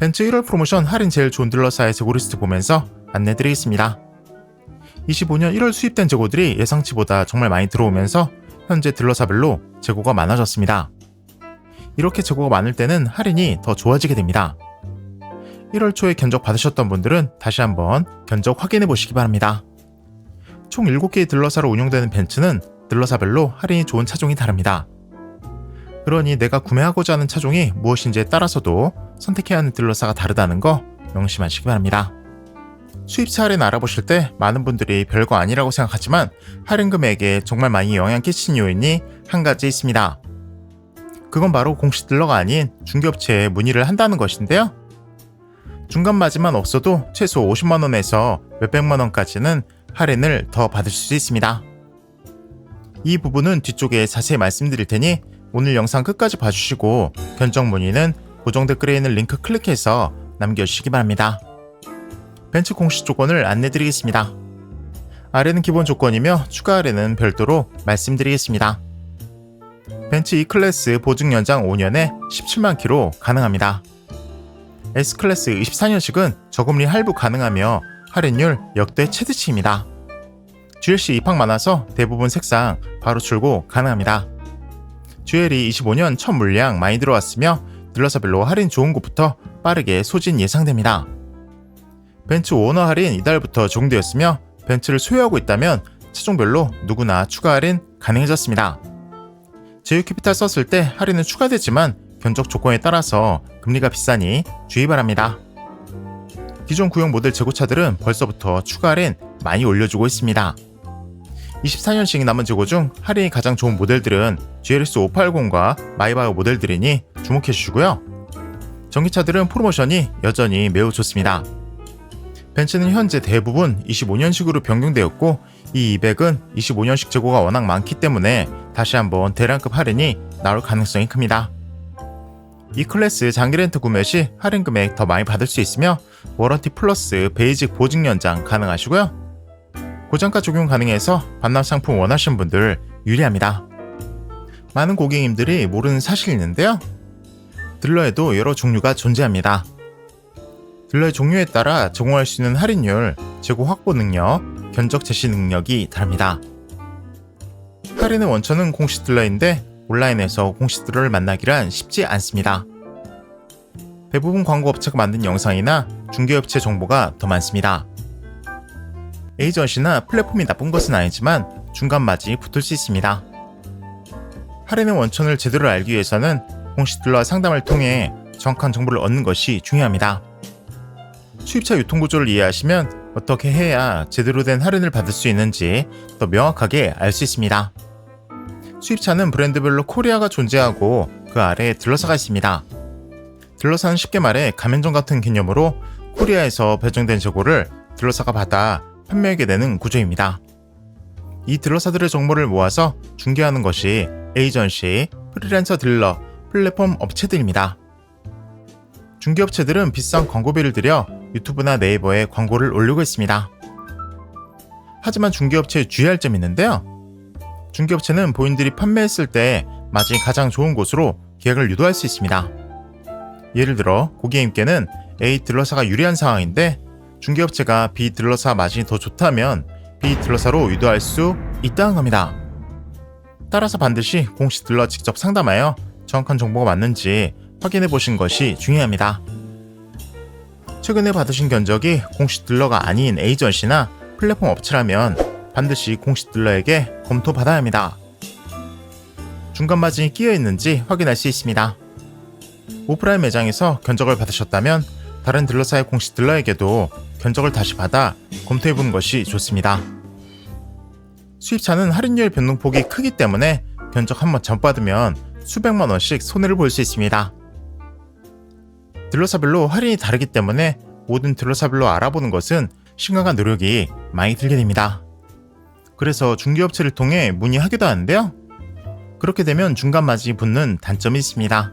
벤츠 1월 프로모션 할인 제일 좋은 딜러사의 재고 리스트 보면서 안내드리겠습니다. 25년 1월 수입된 재고들이 예상치보다 정말 많이 들어오면서 현재 딜러사별로 재고가 많아졌습니다. 이렇게 재고가 많을 때는 할인이 더 좋아지게 됩니다. 1월 초에 견적 받으셨던 분들은 다시 한번 견적 확인해 보시기 바랍니다. 총 7개의 딜러사로 운영되는 벤츠는 딜러사별로 할인이 좋은 차종이 다릅니다. 그러니 내가 구매하고자 하는 차종이 무엇인지에 따라서도 선택해야 하는 딜러사가 다르다는 거 명심하시기 바랍니다. 수입차 할인 알아보실 때 많은 분들이 별거 아니라고 생각하지만 할인 금액에 정말 많이 영향 끼친 요인이 한 가지 있습니다. 그건 바로 공식 딜러가 아닌 중개업체에 문의를 한다는 것인데요. 중간 마진만 없어도 최소 50만원에서 몇백만원까지는 할인을 더 받을 수 있습니다. 이 부분은 뒤쪽에 자세히 말씀드릴 테니 오늘 영상 끝까지 봐주시고 견적 문의는 고정 댓글에 있는 링크 클릭해서 남겨주시기 바랍니다. 벤츠 공식 조건을 안내드리겠습니다. 아래는 기본 조건이며 추가 아래는 별도로 말씀드리겠습니다. 벤츠 E클래스 보증 연장 5년에 17만 킬로 가능합니다. S클래스 24년식은 저금리 할부 가능하며 할인율 역대 최대치입니다. GLC 입항 많아서 대부분 색상 바로 출고 가능합니다. GL이 25년 첫 물량 많이 들어왔으며 딜러사별로 할인 좋은 곳부터 빠르게 소진 예상됩니다. 벤츠 오너 할인 이달부터 적용되었으며 벤츠를 소유하고 있다면 차종별로 누구나 추가 할인 가능해졌습니다. 제휴 캐피탈 썼을 때 할인은 추가되지만 견적 조건에 따라서 금리가 비싸니 주의 바랍니다. 기존 구형 모델 재고차들은 벌써부터 추가 할인 많이 올려주고 있습니다. 24년식 남은 재고 중 할인이 가장 좋은 모델들은 GLS 580과 마이바이오 모델들이니 주목해 주시고요. 전기차들은 프로모션이 여전히 매우 좋습니다. 벤츠는 현재 대부분 25년식으로 변경되었고 이 200은 25년식 재고가 워낙 많기 때문에 다시 한번 대량급 할인이 나올 가능성이 큽니다. 이 클래스 장기 렌트 구매 시 할인 금액 더 많이 받을 수 있으며 워런티 플러스 베이직 보증 연장 가능하시고요. 고정가 적용 가능해서 반납 상품 원하시는 분들 유리합니다. 많은 고객님들이 모르는 사실이 있는데요. 딜러에도 여러 종류가 존재합니다. 딜러의 종류에 따라 제공할 수 있는 할인율, 재고 확보 능력, 견적 제시 능력이 다릅니다. 할인의 원천은 공식 딜러인데 온라인에서 공식 딜러를 만나기란 쉽지 않습니다. 대부분 광고 업체가 만든 영상이나 중개업체 정보가 더 많습니다. 에이전시나 플랫폼이 나쁜 것은 아니지만 중간 마진이 붙을 수 있습니다. 할인의 원천을 제대로 알기 위해서는 공식 딜러와 상담을 통해 정확한 정보를 얻는 것이 중요합니다. 수입차 유통구조를 이해하시면 어떻게 해야 제대로 된 할인을 받을 수 있는지 더 명확하게 알 수 있습니다. 수입차는 브랜드별로 코리아가 존재하고 그 아래에 딜러사가 있습니다. 딜러사는 쉽게 말해 가맹점 같은 개념으로 코리아에서 배정된 재고를 딜러사가 받아 판매하게 되는 구조입니다. 이 딜러사들의 정보를 모아서 중개하는 것이 에이전시, 프리랜서 딜러, 플랫폼 업체들입니다. 중개업체들은 비싼 광고비를 들여 유튜브나 네이버에 광고를 올리고 있습니다. 하지만 중개업체에 주의할 점이 있는데요. 중개업체는 본인들이 판매했을 때 마진이 가장 좋은 곳으로 계약을 유도할 수 있습니다. 예를 들어 고객님께는 A 딜러사가 유리한 상황인데 중개업체가 B 딜러사 마진이 더 좋다면 B 딜러사로 유도할 수 있다는 겁니다. 따라서 반드시 공식 딜러 직접 상담하여 정확한 정보가 맞는지 확인해 보신 것이 중요합니다. 최근에 받으신 견적이 공식 딜러가 아닌 에이전시나 플랫폼 업체라면 반드시 공식 딜러에게 검토받아야 합니다. 중간 마진이 끼어 있는지 확인할 수 있습니다. 오프라인 매장에서 견적을 받으셨다면 다른 딜러사의 공식 딜러에게도 견적을 다시 받아 검토해 보는 것이 좋습니다. 수입차는 할인율 변동폭이 크기 때문에 견적 한 번 전받으면 수백만 원씩 손해를 볼 수 있습니다. 딜러사별로 할인이 다르기 때문에 모든 딜러사별로 알아보는 것은 심각한 노력이 많이 들게 됩니다. 그래서 중개업체를 통해 문의하기도 하는데요. 그렇게 되면 중간 마진이 붙는 단점이 있습니다.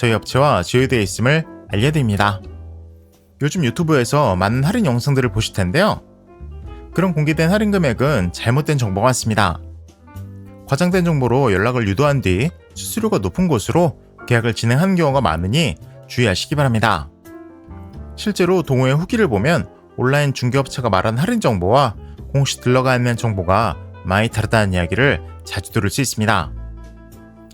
저희 업체와 제휴되어 있음을 알려드립니다. 요즘 유튜브에서 많은 할인 영상들을 보실 텐데요. 그런 공개된 할인 금액은 잘못된 정보가 많습니다. 과장된 정보로 연락을 유도한 뒤 수수료가 높은 곳으로 계약을 진행하는 경우가 많으니 주의하시기 바랍니다. 실제로 동호회 후기를 보면 온라인 중개업체가 말한 할인 정보와 공식 딜러가 있는 정보가 많이 다르다는 이야기를 자주 들을 수 있습니다.